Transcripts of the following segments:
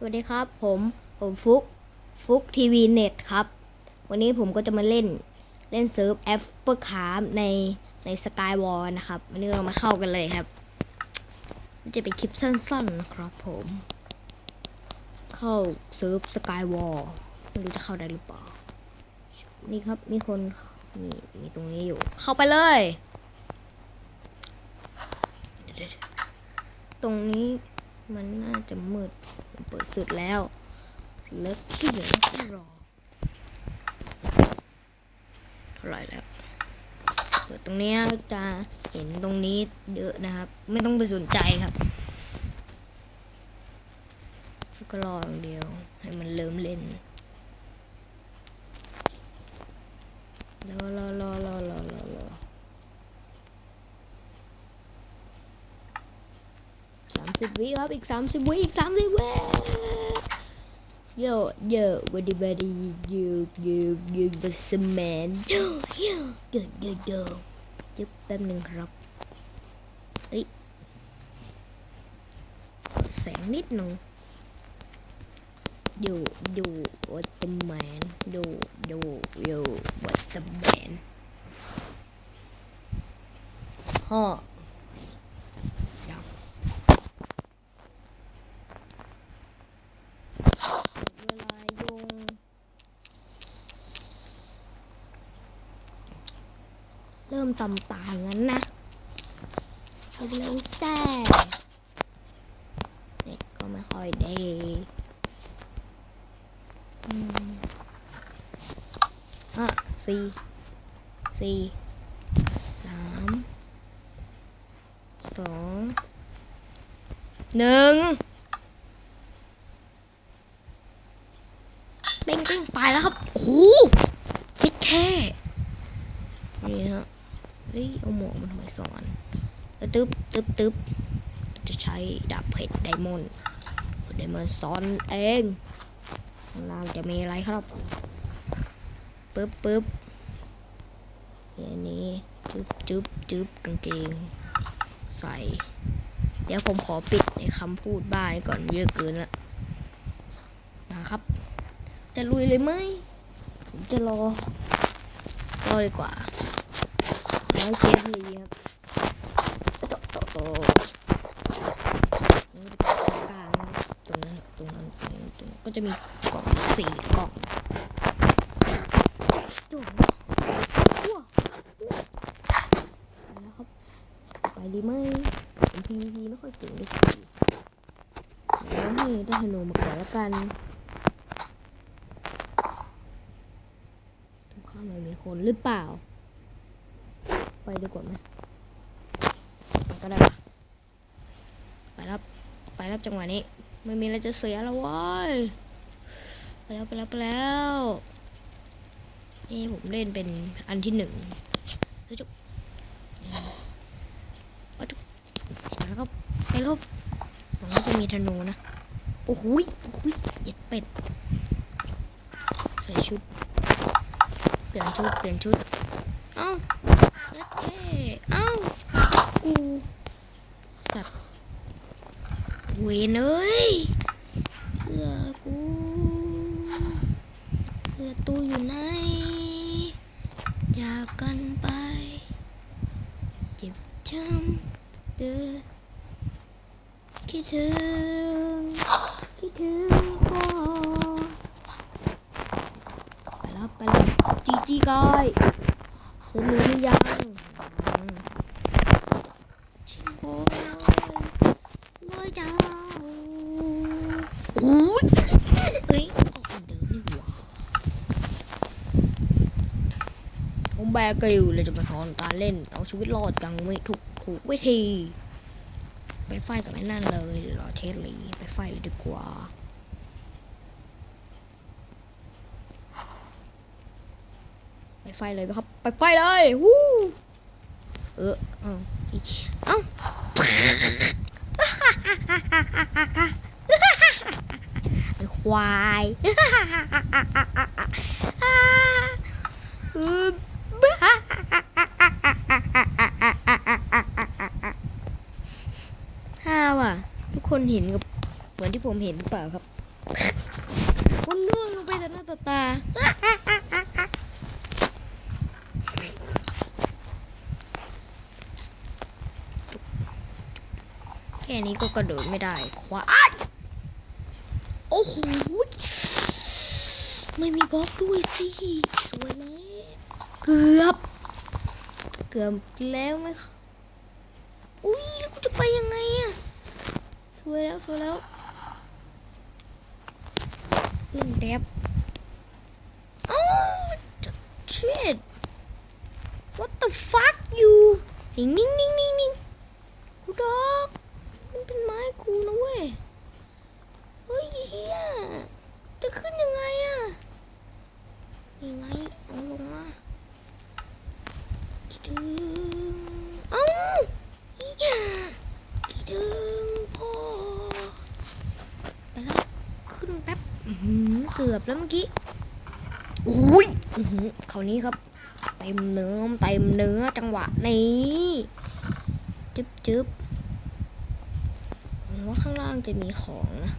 สวัสดีครับ ผมผมฟุกฟุกทีวีเน็ตครับ วันนี้ผมก็จะมาเล่นเล่นเซิร์ฟแอปเปิลคาร์ในในสกายวอลนะครับ วันนี้เรามาเข้ากันเลยครับ จะเป็นคลิปสั้นๆนะครับผม เข้าเซิร์ฟสกายวอลไม่รู้จะเข้าได้หรือเปล่า นี่ครับมีคนมีมีตรงนี้อยู่ เข้าไปเลย ตรงนี้มันน่าจะมืด เปิดสุดแล้วแล้วที่เหลือก็รอเท่าไรแล้วเปิดตรงนี้จะเห็นตรงนี้เยอะนะครับ ไม่ต้องไปสนใจครับก็รออย่างเดียว ให้มันเริ่มเล่นรอรอรอรอรอรอรอ สิบวิครับอีกสามสิบวิอีกสามสิบวิโยโย่วันดีวันดียโยโยบัสแมนโยโยโยโยโยจุ๊บแป๊บหนึ่งครับเอ้ยแสงนิดหนึ่งดูดู what the man ดูดูดู what the man ฮ่อเวลายุงเริ่มต่ำตางั้นนะเอาไปเลยแซ่เน็ตก็ไม่ค่อยดีอะสี่สี่สามสองหนึ่งเป้งเป้งไปแล้วครับโอ้โหพิดแค่นี่ฮะ ฮ้ยเอาหมวกมันทำไมสองอันตึ๊บตึ๊บตึ๊บจะใช้ดาบเพชรไดมอนด์ไดมอนด์ซ้อนเองข้างล่างจะมีอะไรครับปึ๊บปึ๊บอันนี้จึ๊บจึ๊บจึ๊บกางเกงใส่ เดี๋ยวผมขอปิดในคำพูดบ้านก่อนเยอะเกินละนะครับ จะลุยเลยไหมผมจะรอรอดีกว่า แล้วเคสลีครับโตโตโตนี่จะเป็นกลางตรงนั้นตรงนั้นตรงนั้นตรงนั้นก็จะมีกล่องสี่กล่องโจ้ว้าวแล้วครับไปดีไหมผมพีพีไม่ค่อยเก่งด้วยสิแล้วให้ได้ธนูมาก่อนแล้วกันตรงข้ามมันมีคนหรือเปล่า ไปดีกว่าไหมไปก็ได้ปะไปรับไปรับจังหวะนี้ ไม่มีอะไรจะเสียแล้วว้ยไปแล้วไปแล้วไปแล้วนี่ผมเล่นเป็นอันที่หนึ่งเฮ้ยจุ๊บจุ๊บไปแล้วครับไปแล้วครับหวังว่าจะมีธนูนะโอ้โหยโอ้โหยเย็ดเป็ดใส่ชุด เปลี่ยนชุด เปลี่ยนชุด เอ้า เอ๊ะเอ๊ะเอ้า กู สัตว์ เวนเอ้ยเสื้อกูเสื้อตู้อยู่ไหนจากกันไป เจ็บช้ำเดือคิดถึงคิดถึงก็ไปแล้วไปแล้วจีจีกายสร็จหรือยังชิงโก้ เลยจ้าโอ้ยเฮ้ยออกเดิมนี่หว่าผมแบกกิวเลยจะมาสอนการเล่น เอาชีวิตรอดอย่างไม่ถูกถูกวิธี ไปไฟกับไอ้นั่นเลยรอเทสลีไปไฟเลยดีกว่าไปไฟเลยครับไปไฟเลย วู้ เออ เอ้าเอ้าไอ ควายเออห้าว่ะ ทุกคนเห็นกับเหมือนที่ผมเห็นหรือเปล่าครับคนล่วงลงไปแต่หน้าต่อตาแค่นี้ก็กระโดดไม่ได้ คว้า อ้โอ้โหไม่มีบล็อกด้วยสิ สวยแล้ว เกือบ เกือบแล้วไหมคะอุ้ยแล้วกูจะไปยังไงอะสวยแล้ว สวยแล้ว ขึ้นแป๊บอ้าวชิด what the fuck you นิ่งนิ่งนิ่งนิ่งนิ่งกูดอกมันเป็นไม้กูนะเว้ย เฮ้ยเฮียจะขึ้นยังไงอะยังไงเอาลงมากี่ดึงเอ้าอีหยากี่ดึงพ่อไปแล้วขึ้นแป๊บ อื้อหือ เกือบแล้วเมื่อกี้โอ้ยอื้อหือคราวนี้ครับ เต็มเนื้อเต็มเนื้อจังหวะนี้จึ๊บจึ๊บผมว่าข้างล่างจะมีของนะ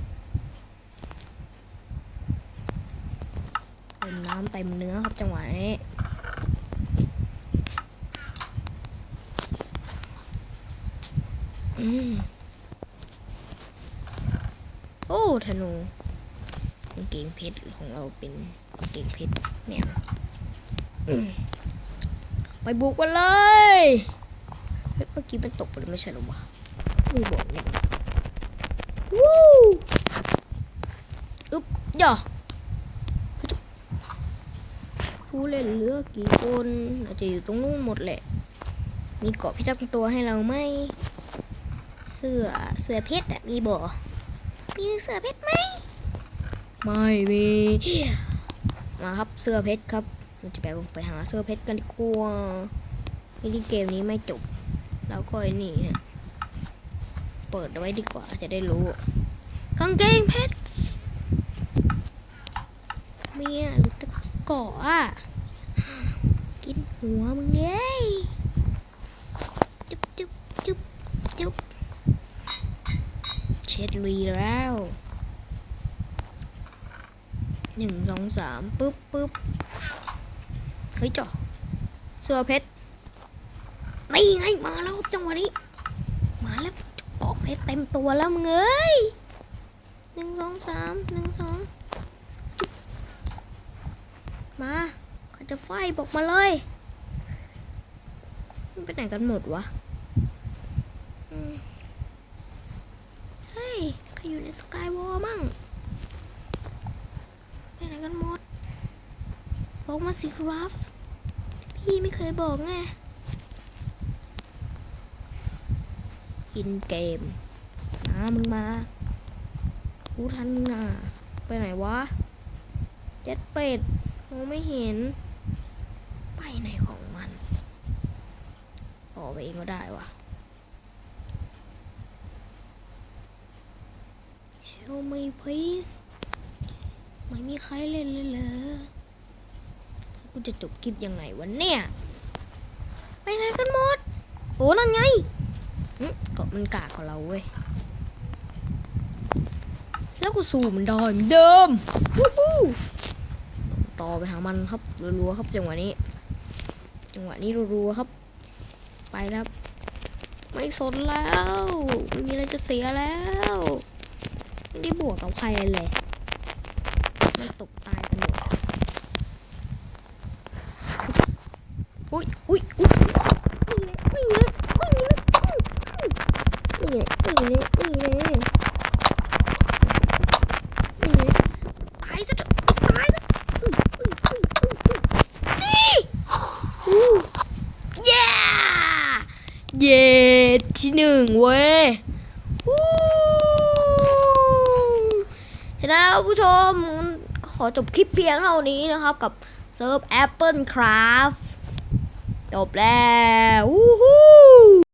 เต็มน้ำเต็มเนื้อครับจังหวะนี้อืมโอ้ธนูกาง เกงเพชรของเราเป็นกางเกงเพชรแมวอืมไปบุกกันเลยเฮ้ยเมื่อกี้มันตกไปแล้วไม่ใช่หรอวะไม่บอกเนี่ยวู้อึ๊บย่อผู้เล่นเหลือกี่คนอาจจะอยู่ตรงนู้นหมดแหละ มีเกาะพิทักษ์ตัวให้เราไหมเสื้อเสื้อเพชรอะมีบ่ มีเสื้อเพชรไหม ไม่มีมาครับเสื้อเพชรครับเราจะไปไปหาเสื้อเพชรกันดีกว่านี่ที่เกมนี้ไม่จบ แล้วก็ไอ้นี่ฮะเปิดเอาไว้ดีกว่าจะได้รู้กางเกงเพชรเมียหรือตะกอะกินหัวมึงเย้จุ๊บจุ๊บจุ๊บจุ๊บเช็ดลุยแล้ว หนึ่งสองสามปึ๊บปึ๊บเฮ้ยจ่อเสื้อเพชรนี่ไงมาแล้วจังหวะนี้ มาแล้วเกเพชรเต็มตัวแล้วมึงเอ้ยหนึ่งสองสามหนึ่งสองมาเขาจะไฟบอกมาเลยมันไปไหนกันหมดวะเฮ้ยใครอยู่ในสกายวอลมั่ง กันหมด บอกมาสิครับ พี่ไม่เคยบอกไงอินเกมมามึงมากูทันมึงนะไปไหนวะเจ็ดเป็ดมองไม่เห็น ไปไหนของมันต่อไปเองก็ได้วะ Help me please ไม่ ไม่มีใครเล่นเลยเหรอกูจะจบคลิปยังไงวะเนี่ย ไปไหนกันหมดโอ้นั่นไงเกาะมันกากกว่าเราเว้ย แล้วกูสู้มันได้เหมือนเดิมวู้ฮู้ต่อไปหามันครับรัวๆครับจังหวะนี้ จังหวะนี้รัวๆครับ ไปแล้วครับ ไม่สนแล้ว ไม่มีอะไรจะเสียแล้ว ไม่ได้บวกกับใครเลย มันตกตายกันหมด อุ้ยอุ้ยอุ้ยนี่ไงนี่ไงนี่ไงนี่ไงนี่ไงนี่ไงนี่ไงตายซะเถอะตายนะอุ้ยอุ้ยอุ้ยอุ้ยอุ้ยนี่อู้เย้เย้ที่หนึ่งเว้ยอู้ฉะนั้นครับผู้ชมขอจบคลิปเพียงเท่านี้นะครับกับเซิร์ฟ Apple Craft จบแล้ว อู้หู